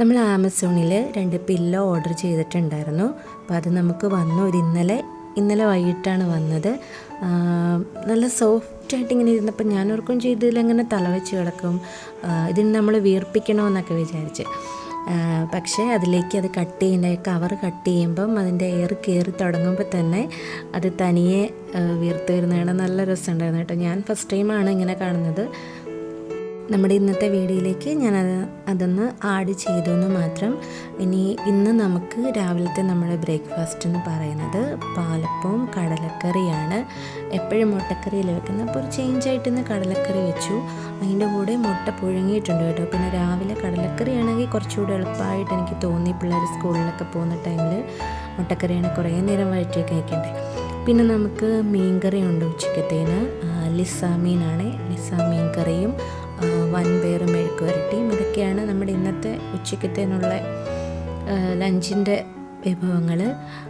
നമ്മൾ ആമസോണിൽ രണ്ട് പില്ലോ ഓർഡർ ചെയ്തിട്ടുണ്ടായിരുന്നു. അപ്പോൾ അത് നമുക്ക് വന്നു. ഒരു ഇന്നലെ ഇന്നലെ വൈകിട്ടാണ് വന്നത്. നല്ല സോഫ്റ്റ് ആയിട്ട് ഇങ്ങനെ ഇരുന്നപ്പോൾ ഞാൻ ഓർക്കും ചെയ്തതിലങ്ങനെ തല വെച്ച് കിടക്കും. ഇതിന് നമ്മൾ വീർപ്പിക്കണമെന്നൊക്കെ വിചാരിച്ച്. പക്ഷേ അതിലേക്ക് അത് കട്ട് ചെയ്യുന്ന കവർ കട്ട് ചെയ്യുമ്പം അതിന്റെ എയർ കയറി തുടങ്ങുമ്പോൾ തന്നെ അത് തനിയെ വീർത്ത് വരുന്നതാണ് നല്ല രസമുണ്ടായിരുന്നു കേട്ടോ. ഞാൻ ഫസ്റ്റ് ടൈമാണ് ഇങ്ങനെ കാണുന്നത്. നമ്മുടെ ഇന്നത്തെ വീഡിയോയിലേക്ക് ഞാൻ അത് അതൊന്ന് ആഡ് ചെയ്തു എന്ന് മാത്രം. ഇനി ഇന്ന് നമുക്ക് രാവിലത്തെ നമ്മുടെ ബ്രേക്ക്ഫാസ്റ്റ് എന്ന് പറയുന്നത് പാലപ്പവും കടലക്കറിയാണ്. എപ്പോഴും മുട്ടക്കറിയിൽ വെക്കുന്നത് അപ്പോൾ ഒരു ചേഞ്ച് ആയിട്ട് ഇന്ന് കടലക്കറി വെച്ചു. അതിന്റെ കൂടെ മുട്ട പുഴുങ്ങിയിട്ടുണ്ട് കേട്ടോ. പിന്നെ രാവിലെ കടലക്കറിയാണെങ്കിൽ കുറച്ചുകൂടെ എളുപ്പമായിട്ട് എനിക്ക് തോന്നി പിള്ളേർ സ്കൂളിലൊക്കെ പോകുന്ന ടൈമിൽ മുട്ടക്കറിയാണ് കുറേ നേരം വഴറ്റിയൊക്കെ വയ്ക്കണ്ടേ പിന്നെ നമുക്ക് മീൻകറി ഉണ്ട് ഉച്ചക്കത്തേന്. ലിസ മീനാണ് ലിസ മീൻ കറിയും വൻപയർ മെഴുക്ക് വരട്ടിയും ഇതൊക്കെയാണ് നമ്മുടെ ഇന്നത്തെ ഉച്ചക്കത്തേനുള്ള ലഞ്ചിന്റെ വിഭവങ്ങൾ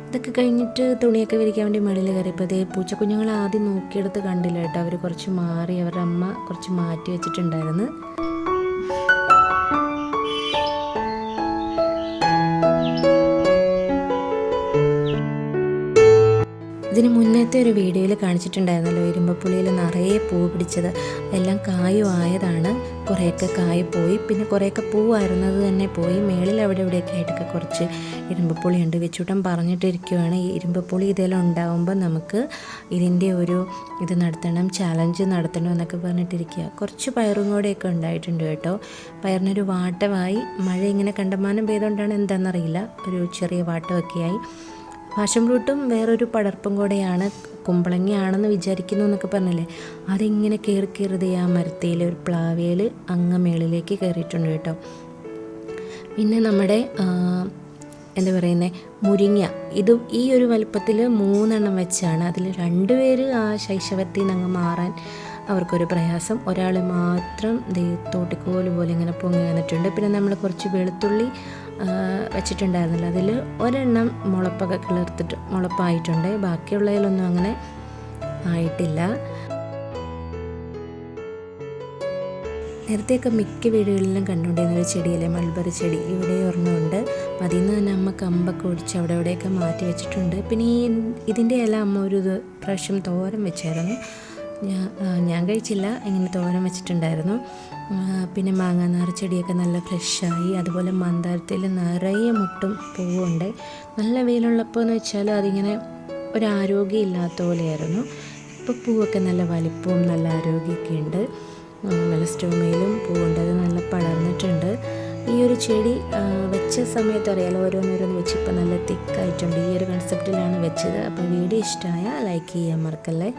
ഇതൊക്കെ കഴിഞ്ഞിട്ട് തുണിയൊക്കെ വിരിക്കാൻ വേണ്ടി വെളിയിൽ കയറിയപ്പോൾ അതേ പൂച്ചക്കുഞ്ഞുങ്ങളെ ആദ്യം നോക്കിയെടുത്ത് കണ്ടില്ല കേട്ടോ. അവർ കുറച്ച് മാറി അവരുടെ അമ്മ കുറച്ച് മാറ്റി വെച്ചിട്ടുണ്ടായിരുന്നു. ഇതിന് മുന്നത്തെ ഒരു വീഡിയോയിൽ കാണിച്ചിട്ടുണ്ടായിരുന്നല്ലോ ഇരുമ്പപ്പുളിയിൽ നിറയെ പൂ പിടിച്ചത്. എല്ലാം കായും ആയതാണ്. കുറേയൊക്കെ കായ് പോയി. പിന്നെ കുറേയൊക്കെ പൂവായിരുന്നത് തന്നെ പോയി. മേളിൽ അവിടെ ഇവിടെയൊക്കെ ആയിട്ടൊക്കെ കുറച്ച് ഇരുമ്പപ്പുളി ഉണ്ട് വെച്ചൂട്ടൻ പറഞ്ഞിട്ടിരിക്കുവാണ് ഈ ഇരുമ്പപ്പുളി ഇതെല്ലാം ഉണ്ടാകുമ്പോൾ നമുക്ക് ഇതിന്റെ ഒരു ഇത് നടത്തണം ചാലഞ്ച് നടത്തണം എന്നൊക്കെ പറഞ്ഞിട്ടിരിക്കുക. കുറച്ച് പയറും കൂടെയൊക്കെ ഉണ്ടായിട്ടുണ്ട് കേട്ടോ. പയറിനൊരു വാട്ടമായി. മഴ ഇങ്ങനെ കണ്ടമാനം പെയ്തുകൊണ്ടാണ് എന്താണെന്നറിയില്ല. ഒരു ചെറിയ വാട്ടമൊക്കെയായി. പാഷൻ ഫ്രൂട്ടും വേറൊരു പടർപ്പും കൂടെയാണ് കുമ്പളങ്ങയാണെന്ന് വിചാരിക്കുന്നു എന്നൊക്കെ പറഞ്ഞില്ലേ? അതിങ്ങനെ കയറി കയറിയത് ആ മരത്തിയിൽ ഒരു പ്ലാവിയിൽ അങ്ങ് മേളിലേക്ക് കയറിയിട്ടുണ്ട് കേട്ടോ. പിന്നെ നമ്മുടെ എന്താ പറയുന്നത് മുരിങ്ങ. ഇത് ഈ ഒരു വലുപ്പത്തിൽ മൂന്നെണ്ണം വെച്ചാണ് അതിൽ രണ്ടുപേര് ആ ശൈശവത്തിൽ നിന്ന് അങ്ങ് മാറാൻ അവർക്കൊരു പ്രയാസം. ഒരാൾ മാത്രം ദേ തോട്ടിക്കോൽ പോലെ ഇങ്ങനെ പൊങ്ങി വന്നിട്ടുണ്ട്. പിന്നെ നമ്മൾ കുറച്ച് വെളുത്തുള്ളി വെച്ചിട്ടുണ്ടായിരുന്നില്ല. അതിൽ ഒരെണ്ണം മുളപ്പൊക്കെ കിളിർത്തിട്ട് മുളപ്പായിട്ടുണ്ട്. ബാക്കിയുള്ളതിലൊന്നും അങ്ങനെ ആയിട്ടില്ല. നേരത്തെയൊക്കെ മിക്ക വീടുകളിലും കണ്ടുകൊണ്ടിരുന്ന ഒരു ചെടിയല്ലേ? മൾബറി ചെടി. ഇവിടെ ഒരെണ്ണമുണ്ട് അപ്പം അതിൽ നിന്ന് തന്നെ അമ്മ കമ്പൊക്കെ ഒടിച്ച് അവിടെ എവിടെയൊക്കെ മാറ്റി വെച്ചിട്ടുണ്ട്. പിന്നെ ഈ ഇതിന്റെ ഇല അമ്മ ഒരു പ്രാവശ്യം തോരൻ വെച്ചായിരുന്നു. ഞാൻ കഴിച്ചില്ല. ഇങ്ങനെ തോരൻ വെച്ചിട്ടുണ്ടായിരുന്നു. പിന്നെ മാങ്ങാ നാർ ചെടിയൊക്കെ നല്ല ഫ്രഷായി അതുപോലെ മന്ദാരത്തിൽ നിറയെ മുട്ടും പൂവുണ്ട് നല്ല വെയിലുള്ളപ്പോൾ എന്ന് വെച്ചാൽ അതിങ്ങനെ ഒരു ആരോഗ്യം ഇല്ലാത്ത പോലെയായിരുന്നു. ഇപ്പോൾ പൂവൊക്കെ നല്ല വലിപ്പവും നല്ല ആരോഗ്യമൊക്കെ ഉണ്ട്. മെലസ്റ്റോമയിലും പൂവുണ്ട്. അത് നല്ല പടർന്നിട്ടുണ്ട്. ഈ ഒരു ചെടി വെച്ച സമയത്ത് അറിയാലോ ഓരോന്നോരോന്ന് വെച്ച് ഇപ്പോൾ നല്ല തിക്കായിട്ടുണ്ട് ഈ ഒരു കൺസെപ്റ്റിലാണ് വെച്ചത്. അപ്പോൾ വീഡിയോ ഇഷ്ടമായ ലൈക്ക് ചെയ്യാൻ മറക്കല്ലേ?